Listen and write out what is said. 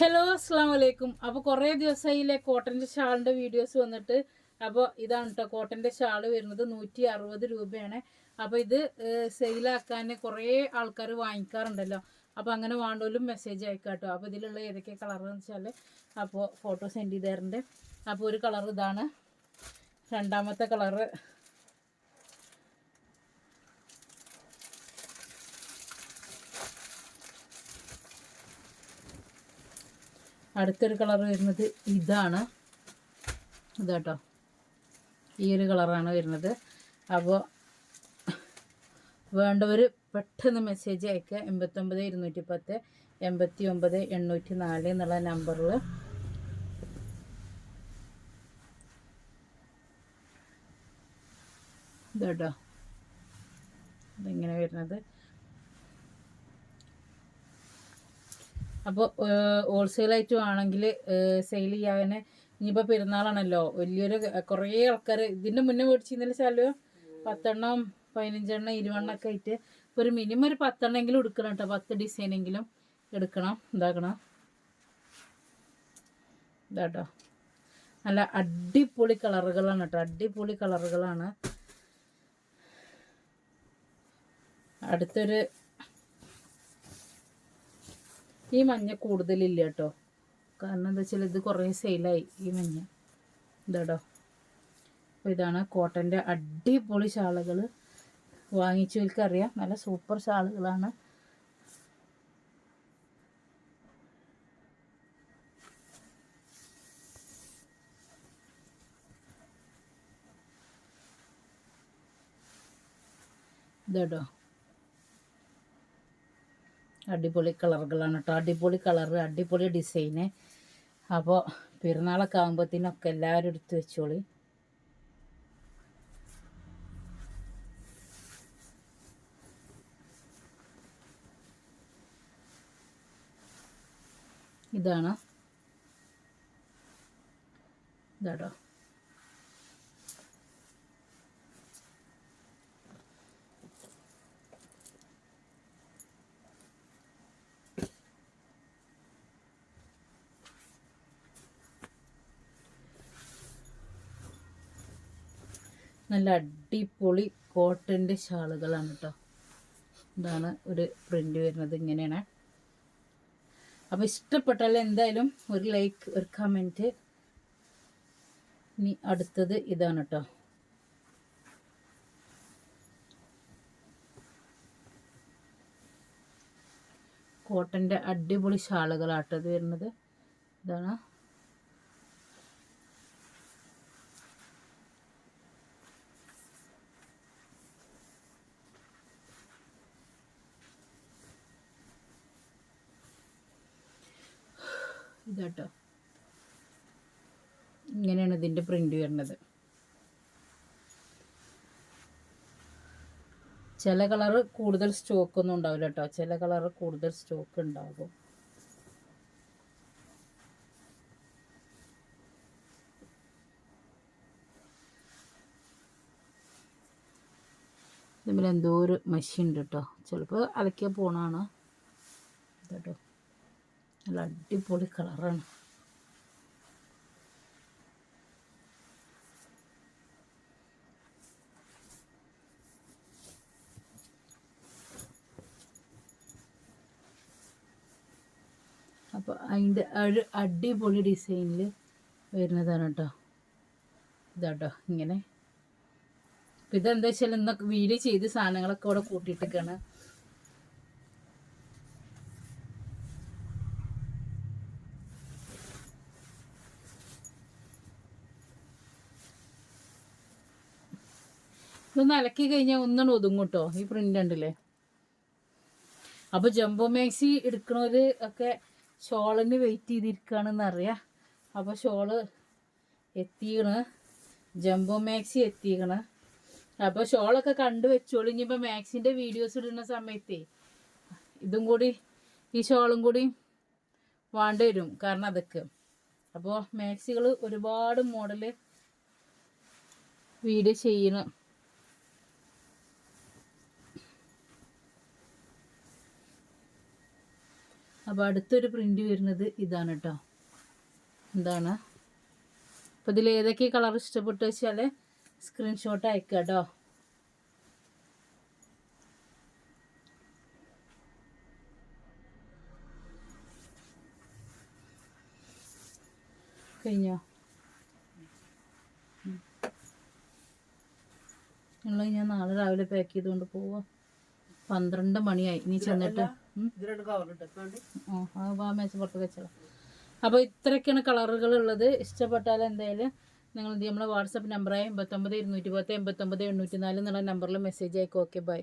Hello അസ്സാം വലൈക്കും അപ്പോൾ കുറേ ദിവസമായില്ലേ കോട്ടന്റെ ഷാളിന്റെ വീഡിയോസ് വന്നിട്ട്. അപ്പോൾ ഇതാണ് കേട്ടോ കോട്ടന്റെ ഷാൾ വരുന്നത് നൂറ്റി അറുപത് രൂപയാണ്. അപ്പോൾ ഇത് സെയിലാക്കാൻ കുറേ ആൾക്കാർ വാങ്ങിക്കാറുണ്ടല്ലോ. അപ്പോൾ അങ്ങനെ വേണ്ടോലും മെസ്സേജ് അയക്കാം കേട്ടോ അപ്പോൾ ഇതിലുള്ള ഏതൊക്കെ കളറെന്ന് വെച്ചാൽ അപ്പോൾ ഫോട്ടോ സെൻഡ് ചെയ്ത് തരുന്നുണ്ട് അപ്പോൾ ഒരു കളർ ഇതാണ്. രണ്ടാമത്തെ കളറ് അടുത്തൊരു കളർ വരുന്നത് ഇതാണ്. ഇതാട്ടോ. ഈ ഒരു കളറാണ് വരുന്നത്. അപ്പോൾ വേണ്ടവർ പെട്ടെന്ന് മെസ്സേജ് അയക്കുക. എൺപത്തൊമ്പത് ഇരുന്നൂറ്റി പത്ത് എൺപത്തി ഒമ്പത് എണ്ണൂറ്റി നാല് എന്നുള്ള നമ്പറിൽ ഇതാട്ടോ. ഇതിങ്ങനെ വരുന്നത്? അപ്പോൾ ഹോൾസെയിലായിട്ട് ആണെങ്കിൽ സെയിൽ ചെയ്യാൻ ഇനിയിപ്പോൾ പെരുന്നാളാണല്ലോ. വലിയൊരു കുറേ ആൾക്കാർ ഇതിന്റെ മുന്നേ മേടിച്ചിരുന്നില്ല ചാലോ പത്തെണ്ണം പതിനഞ്ചെണ്ണം ഇരുപെണ്ണം ഒക്കെ ആയിട്ട് ഇപ്പോൾ ഒരു മിനിമം ഒരു പത്തെണ്ണമെങ്കിലും എടുക്കണം കേട്ടോ. പത്ത് ഡിസൈനെങ്കിലും എടുക്കണം എന്താക്കണം ഇതാട്ടോ നല്ല അടിപൊളി കളറുകളാണ് കേട്ടോ അടിപൊളി കളറുകളാണ്. അടുത്തൊരു ഈ മഞ്ഞ കൂടുതലില്ല കേട്ടോ കാരണം എന്താ വെച്ചാൽ ഇത് കുറേ സെയിലായി ഈ മഞ്ഞ. ഇതാടോ. അപ്പോൾ ഇതാണ് കോട്ടന്റെ അടിപൊളി ഷാളുകൾ വാങ്ങിച്ചവർക്കറിയാം നല്ല സൂപ്പർ ഷാളുകളാണ്. ഇതാടോ. അടിപൊളി കളറുകളാണ് കേട്ടോ. അടിപൊളി കളറ് അടിപൊളി ഡിസൈന് അപ്പോൾ പെരുന്നാളൊക്കെ ആകുമ്പോഴത്തേനൊക്കെ എല്ലാവരും എടുത്ത് വെച്ചോളി. ഇതാണ്. ഇതാടോ നല്ല അടിപൊളി കോട്ടന്റെ ഷാളുകളാണ് കേട്ടോ ഇതാണ് ഒരു പ്രിന്റ് വരുന്നത് ഇങ്ങനെയാണ്. അപ്പോൾ ഇഷ്ടപ്പെട്ടാൽ എന്തായാലും ഒരു ലൈക്ക് ഒരു കമന്റ് ഇനി അടുത്തത് ഇതാണ് കേട്ടോ കോട്ടന്റെ അടിപൊളി ഷാളുകളാട്ടത് വരുന്നത്. ഇതാണ് ഇതാട്ടോ. ഇങ്ങനെയാണ് ഇതിന്റെ പ്രിന്റ് വരുന്നത്. ചില കളറ് കൂടുതൽ സ്റ്റോക്ക് ഒന്നും ഉണ്ടാവില്ല കേട്ടോ ചില കളറ് കൂടുതൽ സ്റ്റോക്ക് ഉണ്ടാകും. ഇതിൽ എന്തോ ഒരു മഷി ഉണ്ട് കേട്ടോ ചിലപ്പോൾ അലക്കിയ പോണാണ് ഇതാട്ടോ. നല്ല അടിപൊളി കളറാണ്. അപ്പോൾ അതിന്റെ ഒരു അടിപൊളി ഡിസൈനിൽ വരുന്നതാണ് കേട്ടോ. ഇതാട്ടോ ഇങ്ങനെ. ഇതെന്താ വെച്ചാൽ ഇന്നൊക്കെ വീൽ ചെയ്ത് സാധനങ്ങളൊക്കെ ഇവിടെ കൂട്ടിയിട്ടൊക്കെയാണ് ഇതൊന്ന് അലക്കി കഴിഞ്ഞാൽ ഒന്നും ഒതുങ്ങും കേട്ടോ ഈ പ്രിന്റ് ഉണ്ടല്ലേ അപ്പോൾ ജംബോ മാക്സി എടുക്കണവർ ഒക്കെ ഷോളിന് വെയിറ്റ് ചെയ്തിരിക്കുകയാണെന്ന് അറിയാം അപ്പോൾ ഷോൾ എത്തിക്കണ് ജംബോ മാക്സി എത്തിക്കണ്. അപ്പോൾ ഷോളൊക്കെ കണ്ടു വെച്ചോളൂ ഇനിയിപ്പോൾ മാക്സിന്റെ വീഡിയോസ് ഇടുന്ന സമയത്തേ ഇതും കൂടി ഈ ഷോളും കൂടി വേണ്ടി വരും കാരണം അതൊക്കെ. അപ്പോൾ മാക്സികൾ ഒരുപാട് മോഡൽ വീഡിയോ ചെയ്യണം. അപ്പോൾ അടുത്തൊരു പ്രിന്റ് വരുന്നത് ഇതാണ് കേട്ടോ എന്താണ്? അപ്പോൾ ഇതിൽ ഏതൊക്കെ കളർ ഇഷ്ടപ്പെട്ടു വെച്ചാൽ സ്ക്രീൻഷോട്ട് അയക്കുക കേട്ടോ കഴിഞ്ഞോ? നിങ്ങൾ ഞാൻ നാളെ രാവിലെ പാക്ക് ചെയ്തുകൊണ്ട് പോവാ. പന്ത്രണ്ട് മണിയായി. ഇനി ചെന്നിട്ട്. ആ ആ മേശപ്പുറത്ത് വെച്ചോ അപ്പോൾ ഇത്രയൊക്കെയാണ് കളറുകൾ ഉള്ളത്. ഇഷ്ടപ്പെട്ടാൽ എന്തായാലും നിങ്ങൾ നമ്മളെ വാട്സപ്പ് നമ്പറായ എൺപത്തൊമ്പത് ഇരുന്നൂറ്റി പത്ത് എൺപത്തൊമ്പത് എണ്ണൂറ്റി നാല് എന്നുള്ള നമ്പറിൽ മെസ്സേജ് അയക്കും. Okay bye